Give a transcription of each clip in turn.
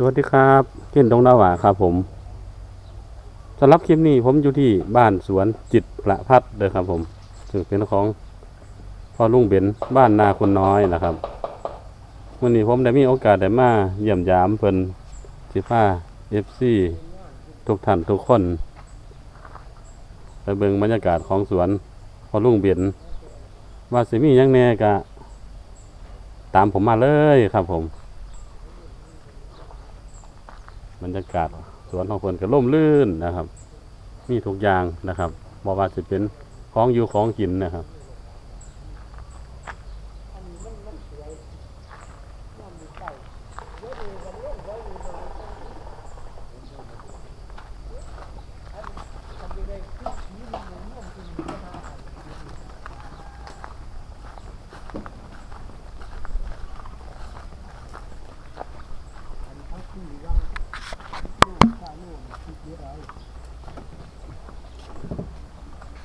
สวัสดีครับเก่นดงนาหวาครับผมสำหรับคลิปนี้ผมอยู่ที่บ้านสวนจิตประพัฒน์เด้อครับผมซึ่งเป็นของพ่อลุงเบนบ้านนาคนน้อยนะครับวันนี้ผมได้มีโอกาสได้มาเยี่ยมยามเพิ่นสิผ้าเอฟซีทุกท่านทุกคนไปเบิ่งบรรยากาศของสวนพ่อลุงเบนว่าสิมียังแน่กะ ตามผมมาเลยครับผม บรรยากาศสวนของเพิ่นก็ร่มรื่นนะครับ มีทุกอย่างนะครับบอกว่าจะเป็นของอยู่ของกินนะครับ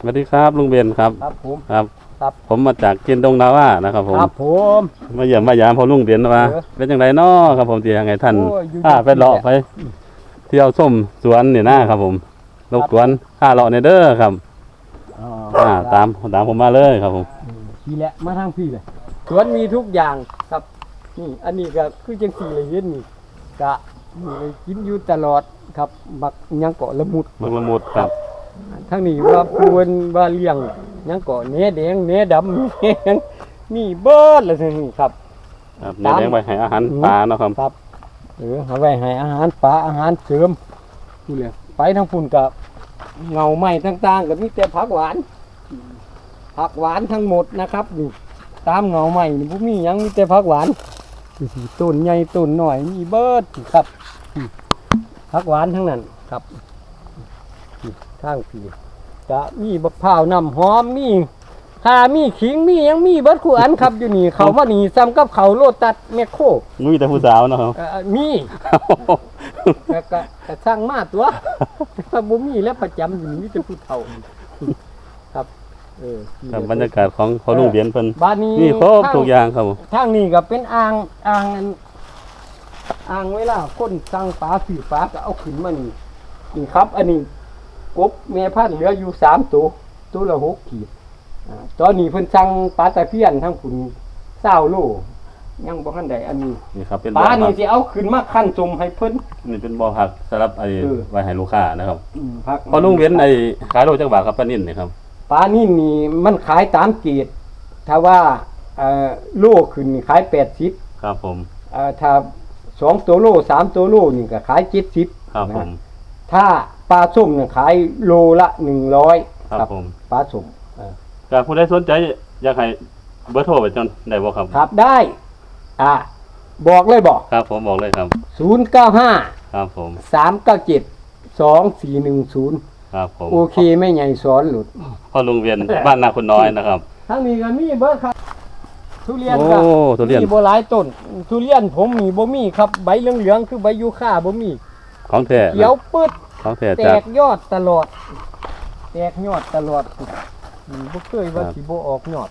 วัสดีครับลุงเบนครับครับผมครับ ครับ ผมมาจากเกียนดงนาว่านะครับผมครับผมมาเยี่ยมมายามพอลุงเบนว่าเออเป็นจังไดน้อครับผมที่ยังไงท่านโอ้ยอยู่ข้าไปเลาะที่ไป เที่ยวส้มสวนเนี่ยนะครับผมรบกวนข้าเลาะในเด้อครับอ๋ออ่าตามตามผมมาเลยครับผมพี่แหละมาทางพี่เลยสวนมีทุกอย่างครับนี่อันนี้ก็คือจังสี่เลยเห็นนี่กะนี่เลยกินอยู่ตลอดครับบักหยังเกาะละมุดมังละมุดครับ ทั้งนี้ว่าปวนว่าเลี้ยงหยังเกาะเนื้อแดงเนื้อดำเนื้อหยังมีเบิดเลยทั้งนี้ครับ ครับตามเลี้ยงไว้ให้อาหารอืมปลาเนาะครับครับเออเอาไว้ให้อาหารปลาอาหารเสริมนี่เลยไปทางพุ่นกับเงาไม้ต่างๆก็มีแต่ผักหวาน ผักหวานทั้งหมดนะครับนี่ตามเงาไม้นี่พวกมีหยังมีแต่ผักหวานนี่ต้นใหญ่ต้นหน่อยมีเบิดครับนี่ผักหวานทั้งนั้นครับ นี่ข้างพี่จะมีบักพร้าวน้ำหอมมีข่ามีขิงมีหยังมีเบิดคู่อันครับอยู่นี่เขาว่านี่ซ้ำกับเขาโลตัดแมคโครมีแต่ผู้สาวเนาะครับเอ่อมีก็ก็ก็สร้างมาตัวถ้าบ่มีแล้วประจำอยู่นี่มีแต่ผู้เฒ่าครับเออครับบรรยากาศของพอลุงเบนเพิ่นบ้านนี้นี่ครบทางทุกอย่างครับผมทางนี้ก็เป็นอ่างอ่างอันอ่างเวลาคนสั่งปลาสีปลาก็เอาขึ้นมานี่นี่ครับ อันนี้ กบแม่พันธุ์เหลืออยู่สามตัวตัวละหกขีดอ่าตอนนี้เพิ่นสั่งปลาตะเพียนทั้งผุนเศร้าโลยังบ่ทันได้อันนี้นี่ครับเป็นปบ่อลาผันี่กสิเอาขึ้นมาขั้นสมให้เพิ่น นี่เป็นบ่อผักสำหรับไอ้เออ ไว้ให้ลูกค้านะครับอืมพักพอลุงเบนไอ้ขายโลจักบาทครับป้านิ่นนี่ครับปลานี่นี่มันขายตามเกตถ้าว่าเอ่อโลขึ้นนี่ขายแปดสิบครับผมเอ่อถ้าสองตัวโลสามตัวโลนี่ก็ขายเจ็ดสิบครับผม ถ้าป ลาส้มเนี่ยขายโลละหนึ่งร้อยครับผม ปลาส้มเออการผู้ใดสนใจอยากให้เบอร์โทรไปจนได้บ่ครับ ครับได้ อ่าบอกเลยบอกครับ ผมบอกเลยครับ ศูนย์เก้าห้าครับผม สามเก้าเจ็ดสองสี่หนึ่งศูนย์ครับผมโอเคไม่ใหญ่สอนหลุด พ่อลุงเวียนบ้านนาคนน้อยนะครับ ทั้งนี้ก็มีเบิร์ครับ ทุเรียนโอ้ก็ทุเรียน มีบ่หลายต้น ทุเรียนผมมีบ่มีครับ ใบเหลืองๆคือใบยูคาบ่มีของแท้เขียวปึ๊ด ของแท้แตจาก กยอดตลอด แตกยอดตลอดอืมบ่เคยว่าครับสิบ่ออกยอด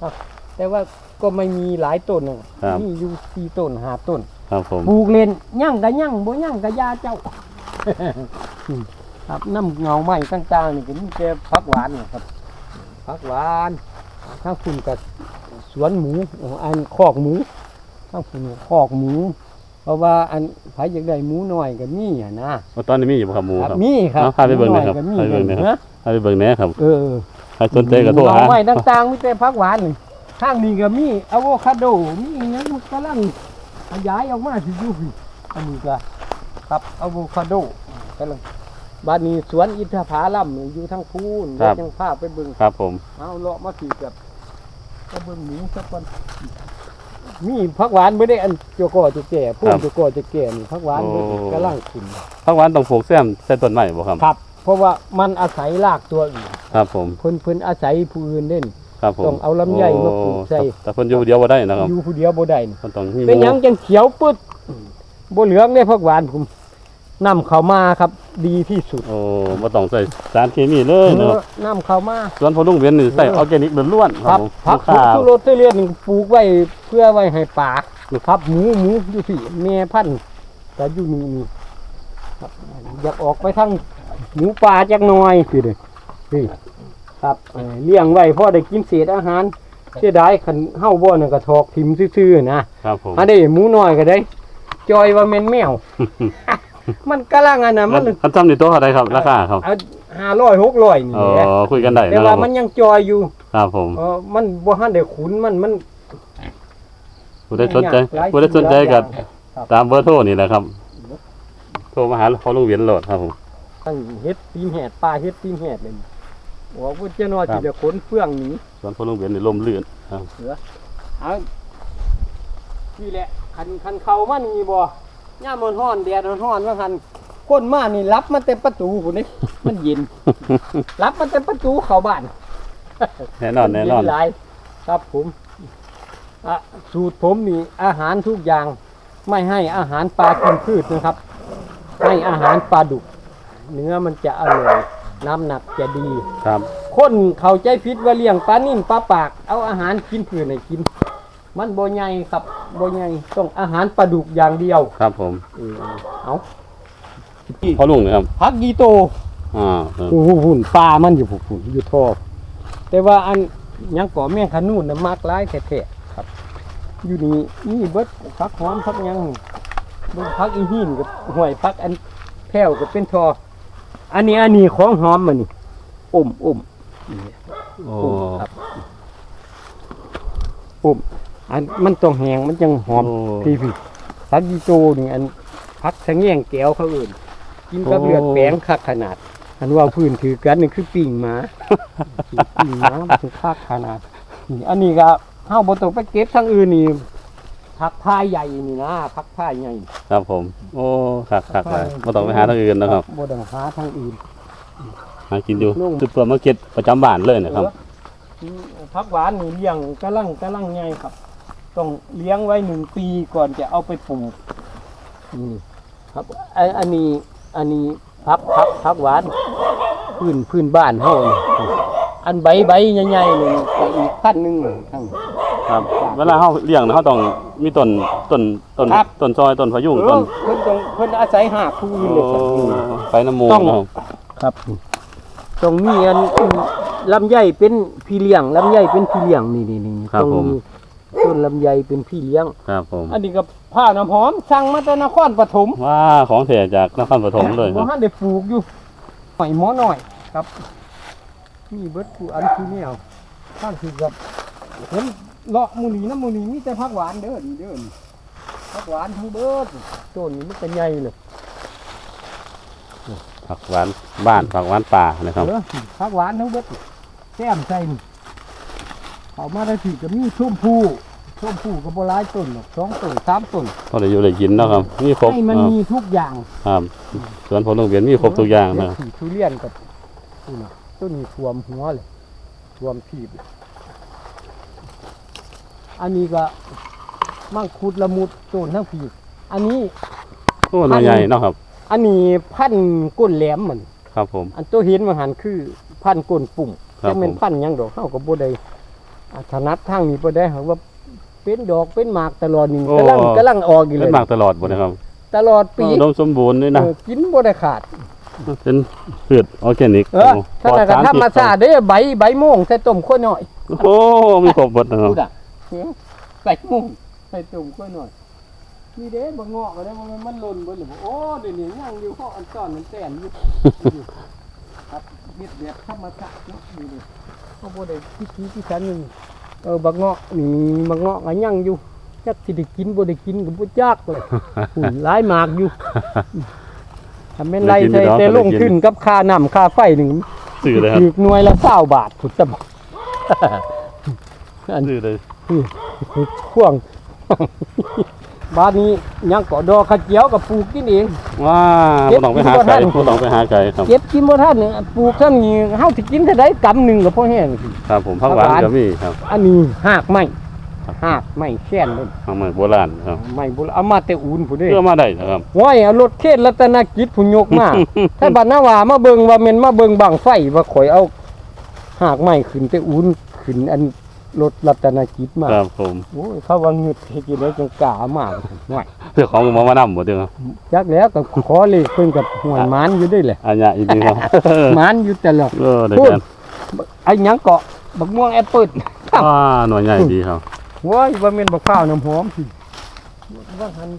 ครับแต่ว่าก็ไม่มีหลายต้นน่ะครับ มีอยู่สี่ต้นห้าต้นครับผมปลูกเล่นยั่งก็ยั่งบ่ยั่งก็ยาเจ้า อืมครับน้ำเงาไม้ต่างๆนี่ก็มีแต่ผักหวานนะครับผักหวานทั้งคุณกับสวนหมูอ๋ออันคอกหมูทั้งคุณคอกหมู เพราะว่าอันไผอยากได้หมูน้อยก็มีอะนะว่าตอนนี้มีอยู่บ่ครับหมูครับครับมีครับเอาพาไปเบิ่งหน่อยครับหมูน้ก็มีพาไปเบิ่งหน่อยครับนะให้ไปเบิ่งแหน่ครับเออใครสนใจก็โทรหาเงาไม้ต่างๆมีแต่ผักหวานนี่ข้างนี้ก็มีอะโวคาโดมีอหยังมันกำลังขยายออกมาสิอยู่พี่อันนี้ก็ครับอะโวคาโดกำลังบ้านนี้สวนอินทผลัมนี่อยู่ทางพูนครับเดี๋ยวยังพาไปเบิ่งครับผมเอาเลาะมาสิกับก็เบิ่งหมูสักคน มีผักหวานไม่ได้อันเจ้าก่อเจะแก่พุ่มเจ้าก่อเจะแก่นี่ผักหวานเบิ่งกำลังขึ้นผักหวานต้องปลูกแซมใส่ต้นไม้บ่ครับ ครับ เพราะว่ามันอาศัยรากตัวอื่นครับผมเพิ่นเพิ่นอาศัยผู้อื่นเล่นครับผมต้องเอาลำไยมาปลูกใส่โอ้แต่เพิ่นอยู่เดียวบ่ได้นะครับอยู่ผู้เดียวบ่ได้นี่เพิ่นต้องมีหเป็นหมู่ ยังจังเขียวปึ๊ดบ่เหลืองได้ผักหวานผม นำเข้ามาครับ ดีที่สุดโอ้บ่ต้องใส่สารเคมีเลยนะครับนำเข้ามาสวนพ่อลุงเวียนนี่ใส่ออร์แกนิกล้วนๆครับผมผักลูกค้าทุรสทุเรียนนี่ปลูกไว้เพื่อไว้ให้ปลาครับหมูหมูอยู่พี่แม่พันธุ์แต่อยู่นี่นี่ครับอยากออกไปทางหมูป่าจักหน่อยคือเด้อนี่ครับเอ่อเลี้ยงไว้พอได้กินเศษอาหารเสียดายคันเฮาบ่นั่นก็ถอกทิ่มซื่อๆนะครับผมอันนี้หมูน้อยก็ได้ จอยว่าแม่นแมว มันกำลังอันน่ะมันคันทำนี่ตัวเท่าไรครับราคาครับเอา500 600นี่อ๋อแหละคุยกันได้แต่นะคว่ารับมันยังจอยอยู่ครับผมเออมันบ่ทันได้ขุนมันมันผู้ได้สนใจหลายผู้ได้สนใจก็ครับตามเบอร์โทรนี่แหละครับ โทรมาหาพอลุงเวียนโหลดครับผมทั้งเฮ็ดตีนแหดปลาเฮ็ดตีนแหดเลยว่าพุทธเจ้าน้อยครัสิบได้ขนเฟื่องหนีส่วนพอลุงเวียนนี่ลมลื่นครับเอานี่แหละคันคันเข้ามานี่บ่ ย่ามมันร้อนแดดมันร้อนว่าคันคนมานี่รับมันเต็มประตูพุ่นนี่มันเย็น รับมันเต็มประตูเข้าบ้านแน่นอนแน่นอนมัเย็หลายครับผมอะสูตรผมนี่อาหารทุกอย่าง ไม่ให้อาหารปลากินพืชนะครับ ให้อาหารปลาดุก เนื้อมันจะอร่อยน้ำหนักจะดีครับ คนเข้าใจผิดว่าเลี้ยงปลานิ่มปลาปาก เอาอาหารกินพืชให้กิน มันบ่ใหญ่ครับบ่ใหญ่ต้องอาหารปลาดุกอย่างเดียวครับผมเออเอาพอลุงนะครับพักกีโตอ่าครับผู้หุ่นปลามันอยู่ผู้อยู่ท่อแต่ว่าอันหยังก่อแม่งขนุนน่ะมากหลายแท้ๆครับ อยู่นี่นี่เบิดพักหอมพักหยังเบิดพักอีหินกับห่วยพักอันแพ้วก็เป็นทออันนี้อันนี้ของหอมมันนี่อมอมโอ้อมครับอม อันมันต้องแหงมันจังหอมพี่พี่พักยีโจนี่อันพักทะแงงแก้วเขาอื่น กินกับเลือดแปลงคักขนาด อันว่าพื้นถือกันนี่คือปิ่งหมา ปิ่งหมามันคือคักขนาดนี่อันนี้ก็เฮาบ่ต้องไปเก็บทางอื่นนี่พักผ้าใหญ่นี่นะพักผ้าใหญ่ ครับผม โอ้คักคักเลยไม่ต้องไปหาทางอื่นนะครับบ่ต้องหาทางอื่น หากินอยู่ลุง จุดเปิดมาร์เก็ตประจำบ้านเลยนะครับอืมพักหวานนี่เลี้ยงกำลังกำลังใหญ่ครับ ต้องเลี้ยงไว้หนึ่งปีก่อนจะเอาไปปลูกนี่ครับไออันนี้อันนี้พักพักพักหวานพื้นพื้นบ้านเฮานี่อันใบใบใหญ่ๆนี่ก็อีกขั้นหนึงทั้ง ครับ เวลาเขาเลี้ยงนะเขาต้องมีต้นต้นต้นครับ ต้นซอยต้นพะยุงเอต้อนเพิ่นต้องเพิ่นอาศัยหากผู้อื่นเลยครับโอ้ไปน้ำมูกต้อง นะครับครับต้องมีอันลำไยเป็นพี่เลี้ยงลำไยเป็นพี่เลี้ยงนี่นี่นี่ต้องมี ต้นลำไยเป็นพี่เลี้ยง ครับผมอันนี้ก็ผ้าน้ำหอมสั่งมาจากนครปฐมว่าของแท้จากนครปฐมเลยคบ่รับทันได้ปลูกอยู่หอยหมอหน่อยครับมีเบิดผู้อันคือแนวท่านคือกับเห็นเลาะหมูนีน้ำหมูนีมีแต่ผักหวานเด้อนี่เด้อนี่ผักหวานทั้งเบิดต้นนี้มันก็ใหญ่เลยผักหวานบ้านผักหวานป่านะครับเออผักหวานทั้งเบิดแก้มใส่นี่ เขามาได้ถือก็มีชมพูชมพูก็บ่หลายต้นหรอกสองต้นสามต้นก็ได้อยู่ได้กินเนาะครับ มีครบให้มันมีทุกอย่างครับสวนผลโรงเรียนมีครบทุกอย่างนะเดี๋วขี่ทุเรียนกับนี่นะต้นนี้ท่วมหัวเลยท่วมทีบเลยอันนี้ก็มังคุดละมุดต้นทั้งผีอันนี้โอ้หน่อใหญ่เนาะครับ อันนี้พันธุ์ก้นแหลมมันครับผม อันตัวเห็นมาหันคือพันธุ์ก้นปุ่มครับจะเป็นผมพันธุ์หยังดอกเข้ากับบ่ได้อ่า ถนัดทางนี้บ่ได้หากว่าเป็นดอกเป็นหมากตลอดนี่กำลังกำลังออกอยู่เลเป็นยหมากตลอดบ่นะครับตลอดปีอุดมสมบูรณ์ด้วยนะเออกินบ่ได้ขาด เป็นพืชออร์แกนิกเออถ้าแต่ก็ธรรมชาติเด้ใบใบม่วงใส่ต้มข้าวหน่อยโอ้มีครบหมดนะครับ พูดอะเออใส่ม่วงใส่ต้มข้าวหน่อยนี่เด้บ่งอกก็ได้บ่แม่นมันหล่นเบิดเลยบ่โอ้เดี๋ยวนี้ยังอยู่เขาอันซ่อนมันแตนอยู่ ครับเฮ็ดแบบธรรมชาติเนาะดูดิ เขาบ่ได้พิธีพิถันนี่เออบักเงาะนี่บักเงาะก็ยังอยู่จักสิได้กินบ่ได้กินก็บ่จักเลยหุ่นหลายหมากอยู่ถ้าแม่นไรใส่แต่ลงทุนกับค่าน้ำค่าไฟนี่ซื้อเลยครับถูกหน่วยละ20บาทพุทธบอกอัน ซื้อเลย พ่วง บ้านนี้ยังเกาะดอกขะเจียวกับปลูกกินเองว้าเก็บ่บต้องไปหากินบ่ทัไก่นบ่ต้องไปหาไก่ครับเก็บกินบ่ทันเนี่ยปลูกซั่นนี่เฮาสิกินเท่าใดกำหนึงก็พอแห้งสิครับผมผักหวานก็มีครับ อันนี้หากไม้หากไม้แค้นเลยทางเมืองโบราณครับไม้โบราณเอามาแต่อูนผู้เด้เพื่อมาได้นะครับว้ายเอารถเขตรัตนกิจผู้ยกมาถ้าบัดนาว่ามาเบิ่งว่าแม่นมาเบิ่งบังไฟว่าข่อยเอาหากไม้ขึ้นแต่อูนขึ้นอัน รถรัตนกิจมาครับผมโอ้ยเขาว่าเงึดให้กินได้จังกล้ามากห่วยเรื่องของหมอมานำบ่เด้อจักแล้วก็ขอเลขเพิ่นกับห่วยหมานอยู่ด้วยแหละอันเนี้ยอีกทีครับหมานอยู่แต่ละเออเดี๋ยวพูดกันไอ้หยังเกาะบักม่วงแอปเปิ้ลอ่าหน่วยใหญ่ดีครับว้ายว่าแม่นบักข้าวน้ำหอมสิว่าหัน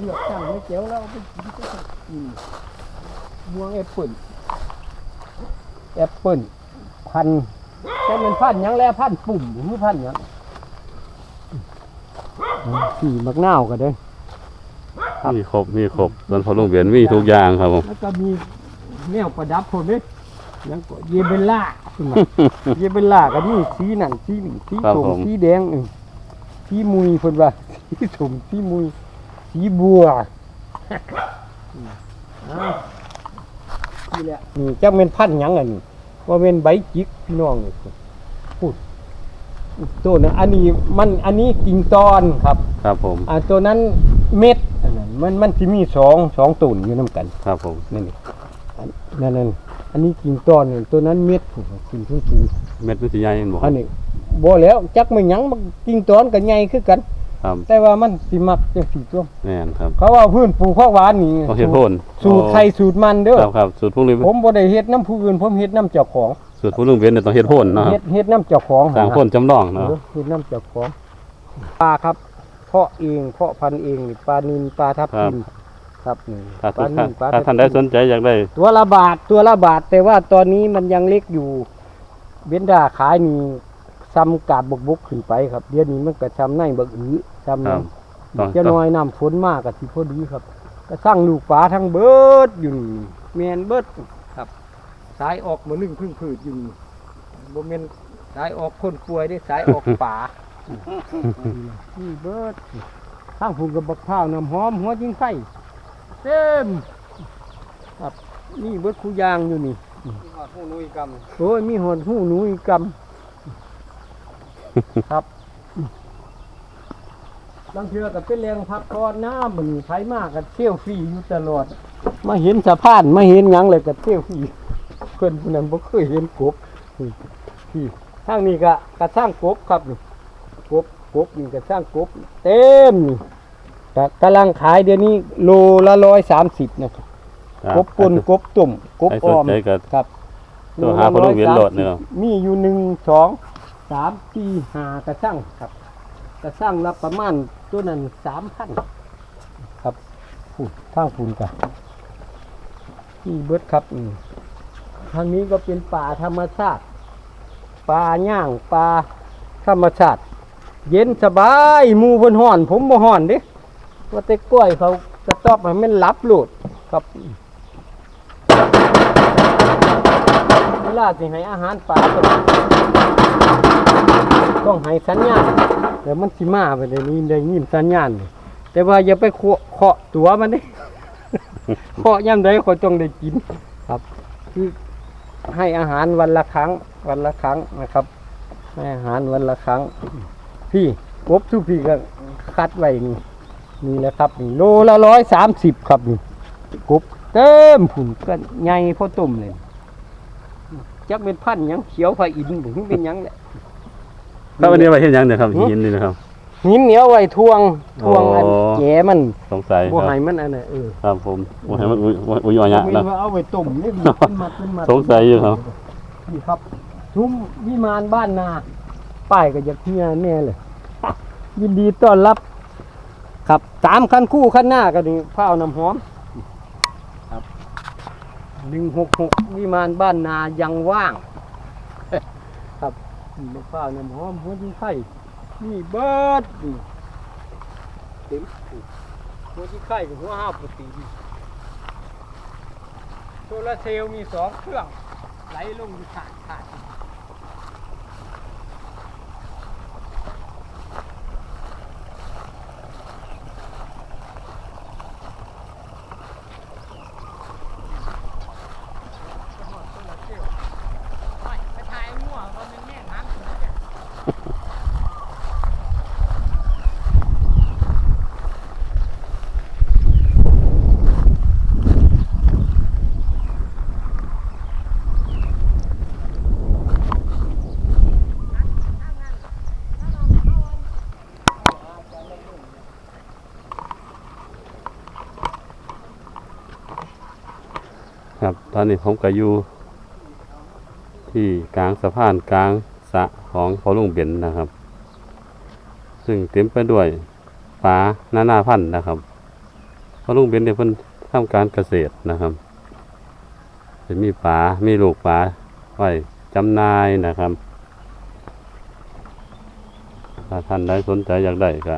เลือกตั้งไม่เจ๋วแล้วเอาไปกินก็ได้อืมม่วงแอปเปิ้ลแอปเปิ้ลพัน ธุ์แต่มันพันธุ์หยังแล้วพันธุ์ปุ่มหรือพันธุ์หยังสี่มักนาวก็ได้มีครบมีครบส่วนพอลุงเบียนมีทุกอย่างครับผมแล้วก็มีแนวประดับผมเนี่ยยังก็เยเบลล่าขึ้นมาเยเบลล่าก็มีสีนั่นสีนี่สีส้มสีแดงเออสีมุยเพิ่นว่าสีส้มสีมุยสีบัวอ้าวนี่แหละนี่จักเป็นพันธุ์หยังอันนี้ว่าเป็นใบจิกพี่น้องนี่ พูดตัวนั้นอันนี้มันอันนี้กิ่งตอนครับ ครับผมอ่าตัวนั้นเม็ดอันนั้นมันมันสิมีสองสองตุ่นอยู่นํกัน ครับผมนั่นนี่อันนั่นนั่นอันนี้กิ่งตอนนี่ตัวนั้นเม็ดผูกกิ่งสูงเม็ดมันสิใหญ่แม่นบ่ๆอันนี้บ่แล้วจักไม่หยังมันกิ่งตอนก็ใหญ่คือกันครับแต่ว่ามันสิมักจังสี่ตัวแม่นครับ เขาว่าพื้นปลูกผักหวานนี่ต้องเฮ็ดโพ่นสูตรใครสูตรมันเด้อครับครับสูตรพวกนี้ผมบ่ได้เฮ็ดน้ำผู้อื่นผมเฮ็ดน้ำเจ้าของ สูตรพวกลุงเบียนเนี่ยต้องเฮ็ดโพ่นเนาะคเฮ็รับดเฮ็ดน้ำเจ้าของสร้างโพ่นจำลองเอเนาะอเฮ็ดน้ำเจ้าของปลาครับ เพาะเองเพาะพันธุ์เองนี่ปลานิลปลาทับทิมครับนี่ถ้าปลาท่านนิลปลาถ้าทับท่านได้ทิมสนใจอยากได้ ตัวละบาทตัวละบาทแต่ว่าตอนนี้มันยังเล็กอยู่เบนดาขายนี่ซ้ำกาบบกบกขึ้นไปครับ เดี๋ยวนี้มันก็ซ้ำในบักอือซ้ำครัน้บต้องำจะน้อยน้ำฝนมากกับที่พอดีครับ ก็สร้างลูกปลาทั้งเบิดอยู่นี่แมนเบิดครับ สายออกมานึ่งพึ่งพืชอยู่นี่บ่แมนสายออกคนป่วยได้สายออกป่านี่เบิดข้างผูกกับบักพร้าวน้ำหอมหัวจิงไข่เต็มครับนี่เบิดคูยางอยู่นี่ผู้นุยกรรมโอ้ยมีหอนหูหนูอีกกำครับบางเทือก็เป็นแรงพักผ่อนน้ำมันไผมากกับเที่ยวฟรีอยู่ตลอด มาเห็นสะพานมาเห็นหยังเลยก็เที่ยวฟรีเพื่อนผู้นั้นบ่เคยเห็นกบนี่ที่ทางนี้ก็กระสร้างกบครับนี่กบกบนี่ก็สร้างกบเต็มนี่ก็กำลังขายเดี๋ยวนี้โลละร้อยสามสิบนะครับครับกบปนกบตุ่มกบใครอสนอมใจก็ครับโทรหาพอลุงเวียนโหลดเนี่ยมีอยู่หนึ่งสองสามสี่ห้ากระช่างครับ กระช่างละประมาณตัวนั้นสามพันครับพูดทางพูนกันนี่เบิดครับอืม ทางนี้ก็เป็นป่าธรรมชาติ ป่าย่างป่าธรรมชาติ เย็นสบายมูบนห่อน ผมบ่ห่อนด้ว่าแต่กล้วยเขากระตอบให้มันรับโหลดครับเวลาสิให้อาหารปลาต้องให้สัญญาณเดี๋ยวมันสิมาไปเดี๋ยวนี้ได้ยินสัญญาณแต่ว่าอย่าไปเคาะตัวมันด้เคาะย่ำใดเขาต้องได้กินครับคือ ให้อาหารวันละครั้ง วันละครั้งนะครับ ให้อาหารวันละครั้ง พี่กบทุกพี่ก็คัดไว้นี่นี่แหละครับนี่โลละร้อยสามสิบครับนี่กบเต็มผุนก็ใหญ่พอต้มเลยจักเป็นพันยังเขียวไฟอินบุ้งเป็นยังแหละครับอันนี้ไว้เฮ็ดหยังเนี่ยครับหินนี่นะครับ หินเหนียวไว้ทวงทวงอันอ๋อแก่มันสงสัยคบ่รับให้มันอันน่ะเออครับผมบ่ให้มันอุ้ยอุ้ยอ่อนยะไม่นะ ว่าเอาไว้ต้มนี่เป็นมัดเป็นมัดสงสัยอยู่ครับ นี่ครับ ทุ่มวิมานบ้านนาป้ายก็อยากเฮียแน่เลย ยินดีต้อนรับ ครับสามคันคู่คันหน้าก็นี่ข้าวน้ำหอมครับหนึ่งหกหกวิมานบ้านนายังว่าง ครับนี่ข้าวน้ำหอมหัวจิงไข่ นี่เบิดนี่เต็มหัวจิงไข่กับหัวห้าปกติโซลาเซลล์มีสองเครื่องไหลลงอยู่ขาดขาด อนนี้ผมก็อยู่ที่กลางสะพานกลางสะของพอลุงเบนนะครับ ซึ่งเต็มไปด้วยปลานานาพันธุ์นะครับพอลุงเบนเนี่ยเพิ่นทำการเกษตรนะครับจะมีปลามีลูกปลาไว้จำหน่ายนะครับถ้าท่านใดสนใจอยากได้ก็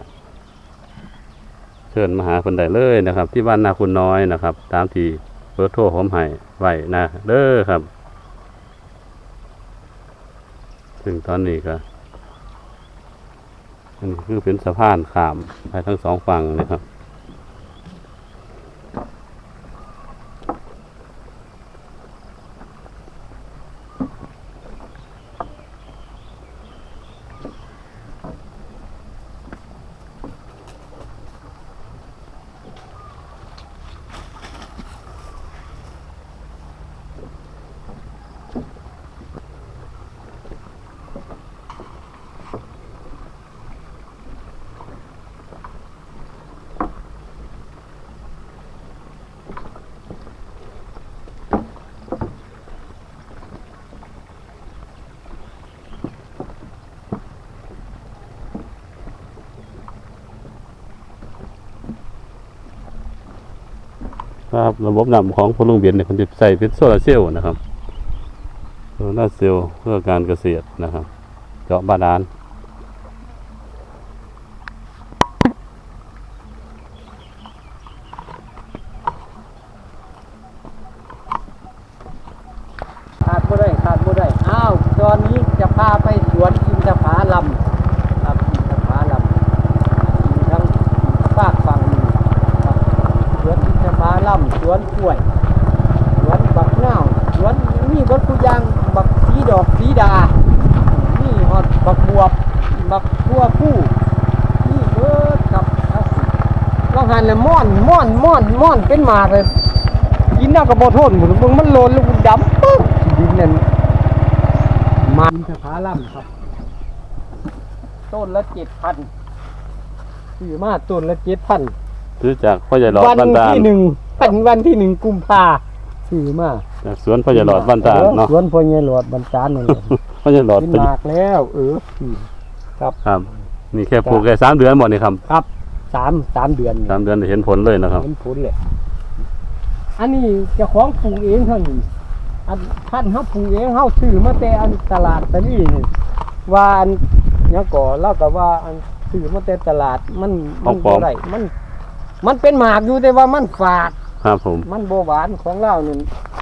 เชิญมาหาคนใดเลยนะครับ ที่บ้านนาคุณน้อยนะครับ ตามที่ เบอร์โทรผมให้ไว้นะเด้อครับ ซึ่งตอนนี้ก็อันนี้คือเป็นสะพานขามไปทั้งสองฝั่งนะครับ ครับระบบน้ำของพลุงเบียนเนี่ยมันจะใส่เป็นโซลาร์เซลล์นะครับโซลาร์เซลล์เพื่อการเกษตรนะครับ เจาะบาดาลขาดบ่ได้ขาดบ่ได้อ้าวตอนนี้จะพาไปสวนอินทผาลำครับอินทผาลำมีทั้งฝากฝั่งหนึ่งครับสวนอินทผาลำ สวนกล้วยสวนบักเน่าวสวนมีเบดทุกอย่างบักสีดอกสีดานี่ฮอดบักบวบบักทั่วผู้นี่เบิดครับเอาลองหันเลยม่อนม่อนม่อนม่อนเป็นหมากเลยกินน่าก็บ่ทนหมดมึงมันโลนแล้วมึงดำปึ๊บดินนั่นมันสะพาล่ำครับ ต้นละเจ็ดพันซื้อมาต้นละเจ็ดพันซื้อจากพ่อใหญ่หลอดวันบ้านตาลที่หนึ่ง เป็นวันที่หนึ่งกุมภาซื้อมาจากสวนพ่อใหญ่หลอดบ้านตาลเนาะสวนพ่อใหญ่หลอดบ้านตาลนั่นแหละพ่อใหญ่หลอดกินเป็นหมากแล้ว เอออืมครับครับนี่แค่ปลูกแค่สามเดือนหมดนี่ครับครับสามสามเดือนนี่สามเดือนได้เห็นผลเลยนะครับเห็นผลเลยอันนี้เจ้าของปลูกเองเท่านี้อันท่านเขาปลูกเองเขาซื้อมาแต่อันตลาดตะลี่นี่ว่าอันเนี้ยก่อเล่ากับว่าอันซื้อมาแต่ตลาดมันมันของปลอมบ่ได้มัน มันเป็นหมากอยู่แต่ว่ามันฝาด ครับผม มันโบหวานของเราเนี่ย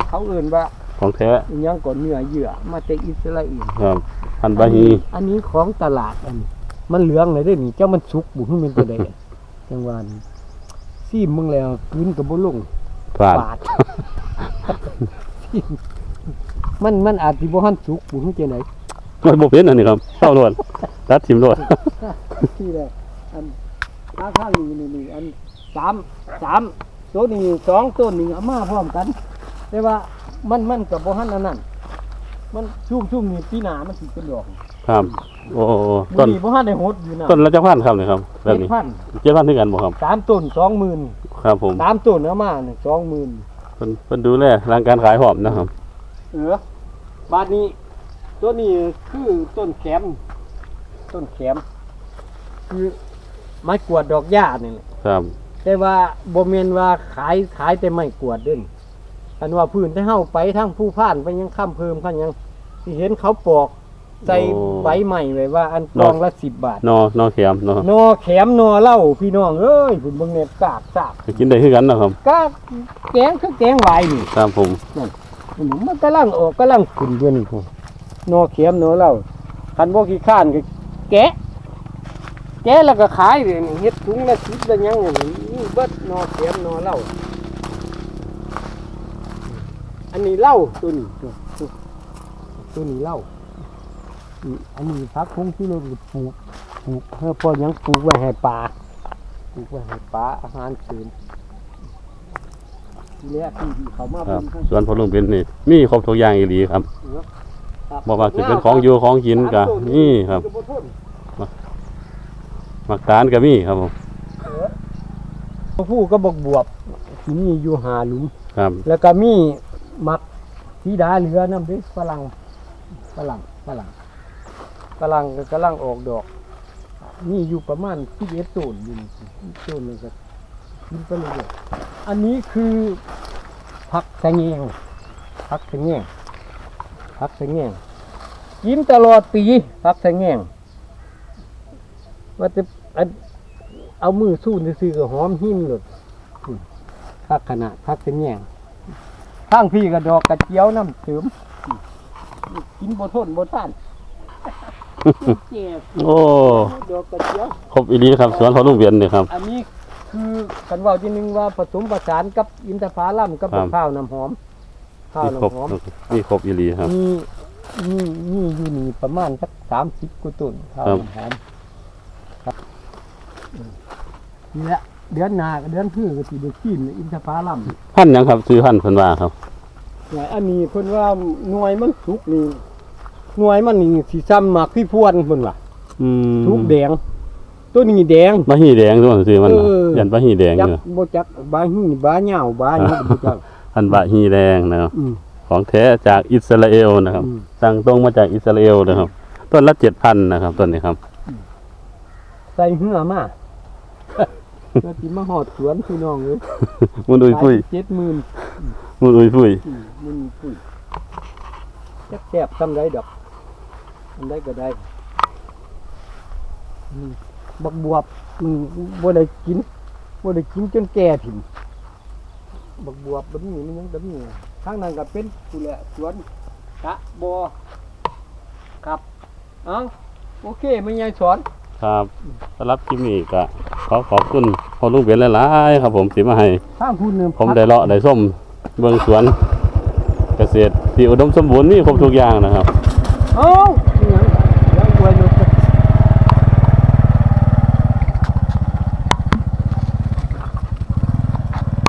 เขาเอื่นว่าของแท้อิหยังก่อนเนื้อเยื่อมาจากอิสราเอลครับพันธุ์บาฮีอันนี้ของตลาดอันนี้มันเหลืองเลยได้อนี่เจ้ามันสุกบุ้งเป็นตัวใดอะจังหวะนี้ซีมมึงแล้วกินกับบุลงฝาดบาดมันมันอาจสิบ่ทันสุกบุ้งจังไดมันบ่เป็นอันนี้ครับเศร้าโลดตัดทิมโลดที่แหละอันราคานี่นี่นี่อันสามสาม ตัวนี้สองตัวนี้เอามาพร้อมกัน แต่ว่ามันมันกับบ่ทันอันนั้นมันชุ่มชุ่มนี่ปีหน้ามันสิเป็นดอกครับ โอ้โอ้โอ้มื้ต้อนนี้บ่ทันได้หดอยู่นะต้นละจักพันครับนี่ครับแบบเจ็ดนี้พันเจ็ดพันที่กันบ่ครับสามต้นสองหมื่นครับผมสามต้นเอามาเนี่ยสองหมื่นเพิ่นเพิ่นดูแลรางการขายพร้อมนะครับ เออบาทนี้ตัวนี้คือต้นแขม ต้นแขม คือไม้กวาดดอกหญ้านี่แหละครับ แต่ว่าบ่แม่นว่าขายขายแต่ไม้กวาดเด่นอันว่าพื้นที่เฮาไปทั้งผู้พ่านไปยังค้ำเพิ่มกันยังสิเห็นเขาปอกใส่ใบใหม่ไว้ว่า อันกล่องละสิบบาท นอนอแขมเนาะนอแขมนอเหล้าพี่น้องเอ้ยพุ่นเบิ่งเนี่ยกากซากก็กินได้คือกันนะครับ กากแกงคือแกงหวายนี่ครับผมมันกำลังออกกำลังขึ้นด้วยนี่ครับนอเข็มนอเหล้าคันบ่ขี้ข้านก็แกะ แกะแล้วก็ขายเลยนี่เฮ็ดถุงละสิบละหยังนี่นี่เบิดนอเข็มนอเหล้าอันนี้เหล้าตัวนี้ตัวตัวตัวนี้เหล้าอืมอันนี้พักคงที่เราปลูกปลูกเพื่อพอหยังปลูกไว้ให้ปลาปลูกไว้ให้ปลาอาหารเสริมทีแรกที่เขามาครับเบิ่งข้างส่วนพอลุงเป็นนี่มีครบทุกอย่างอีหลีครับบ่ว่าสิเป็นของอยู่ของกินก็นี่ครับมัก ตาลก็มีครับผมผู้ก็บอกบวบที่นี่อยู่หาหลุมครับ แล้วก็มีมักสีดาเหลือน้ำเด้ฝรั่งฝรั่งฝรั่งฝรั่งก็กำลังออกดอกมีอยู่ประมาณที่เอต้นอยู่นี่ต้นนึงก็กินไปเลยๆอันนี้คือผักสะเงงผักสะเงงผักสะเงงกินตลอดปีผักสะเงงว่าจะ อันเอามือสู้ซื้อๆก็หอมหิ้มเลยผักขนาดผักสะเงงข้างพี่ก็ดอกกระเจียวน้ำเสริมกินบ่ทนบ่ต้านเจ็บโอ้ดอกกระเจียวครบอีหลีครับสวนของลุงเบียนนี่ครับ อันนี้คือกันเว่าจริงๆว่าผสมผสานกับอินทผลัมกับครับข้าวน้ำหอมข้าวมีครบน้ำหอมมีครบอีหลีครับมีมีมีอยู่นี่ประมาณสักสามสิบกว่าต้นข้าวครับน้ำหอมครับอืม นี่แหละเดือนหน้ากับเดือนพืชก็สิได้กินอินทผลัมพันธุ์หยังครับซื้อพันธุ์เพิ่นว่าครับหน่วยอันนี้เพิ่นว่าหน่วยมันสุกนี่หน่วยมันนี่สิซ้ำหมากพี่พวนเพิ่นว่าอืมสุกแดง ตัวนี้แดง บะหีแดงตัวซื้อมันน่ะเออ ยันบะหีแดงจักอยู่บ่จักบาหีบาเหยาวบาหยังก็บ่จักพันธุ์บะหีแดงนะครับอืม ของแท้จากอิสราเอลนะครับอืม สั่งตรงมาจากอิสราเอลนะครับ ต้นละ7,000นะครับต้นนี้ครับ ใส่เหือมา แล้วสิมาหอดสวนพี่น้องเลยมุนอุยปุ้ยเจ็ดหมื่นมุนอุยปุ้ยมันปุ้ยแซ่บๆทำได้ดอกทำได้ก็ได้อืมบักบวบมันบ่ได้กินบ่ได้กินจนแก่ถิ่มบักบวบแบบนี้มันยังแบบนี้ทางนั้นก็เป็นผู้แหละสวนกะบอครับ เอ้าโอเคไม่ยายสอน ครับสำหรับคลิปนี้ก็ขอขอบคุณพ่อลุงเบียนหลายๆครับ ผมที่มาให้ข้างพูดหนึ่งผมได้เลาะได้ส้มเบิ่งสวน เกษตรที่อุดมสมบูรณ์มีครบทุกอย่างนะครับ เอ้าอิหยัง